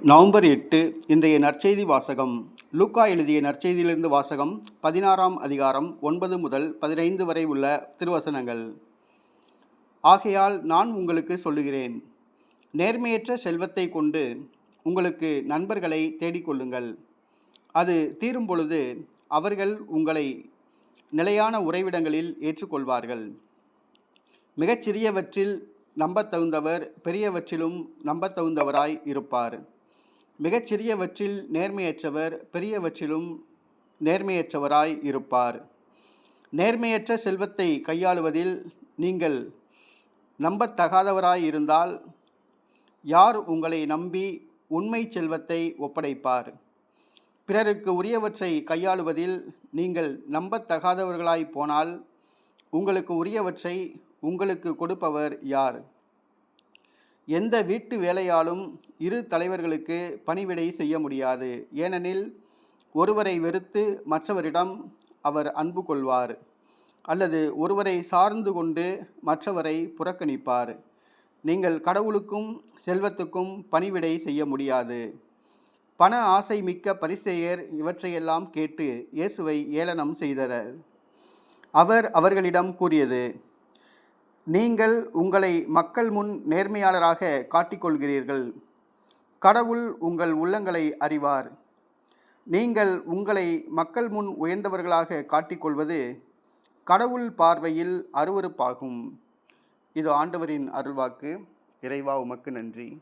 November எட்டு இன்றைய நற்செய்தி வாசகம். லூக்கா எழுதிய நற்செய்தியிலிருந்து வாசகம் பதினாறாம் அதிகாரம் ஒன்பது முதல் பதினைந்து வரை உள்ள திருவசனங்கள். ஆகையால் நான் உங்களுக்கு சொல்லுகிறேன் நேர்மையற்ற செல்வத்தை கொண்டு உங்களுக்கு நண்பர்களை தேடிக்கொள்ளுங்கள் அது தீரும் பொழுது அவர்கள் உங்களை நிலையான உறைவிடங்களில் ஏற்றுக்கொள்வார்கள். மிகச்சிறியவற்றில் நம்பத்தகுந்தவர் பெரியவற்றிலும் நம்பத்தகுந்தவராய் இருப்பார். மிகச்சிறியவற்றில் நேர்மையற்றவர் பெரியவற்றிலும் நேர்மையற்றவராய் இருப்பார். நேர்மையற்ற செல்வத்தை கையாளுவதில் நீங்கள் நம்பத்தகாதவராய் இருந்தால் யார் உங்களை நம்பி உண்மை செல்வத்தை ஒப்படைப்பார்? பிறருக்கு உரியவற்றை கையாளுவதில் நீங்கள் நம்பத்தகாதவர்களாய் போனால் உங்களுக்கு உரியவற்றை உங்களுக்கு கொடுப்பவர் யார்? எந்த வீட்டு வேலையாலும் இரு தலைவர்களுக்கு பணிவிடை செய்ய முடியாது. ஏனெனில் ஒருவரை வெறுத்து மற்றவரிடம் அவர் அன்பு கொள்வார் அல்லது ஒருவரை சார்ந்து கொண்டு மற்றவரை புறக்கணிப்பார். நீங்கள் கடவுளுக்கும் செல்வத்துக்கும் பணிவிடை செய்ய முடியாது. பண ஆசை மிக்க பரிசேயர் இவற்றையெல்லாம் கேட்டு இயேசுவை ஏளனம் செய்தனர். அவர் அவர்களிடம் கூறியது நீங்கள் உங்களை மக்கள் முன் நேர்மையாளராக காட்டிக்கொள்கிறீர்கள். கடவுள் உங்கள் உள்ளங்களை அறிவார். நீங்கள் உங்களை மக்கள் முன் உயர்ந்தவர்களாக காட்டிக்கொள்வது கடவுள் பார்வையில் அருவருப்பாகும். இது ஆண்டவரின் அருள்வாக்கு. இறைவா உமக்கு நன்றி.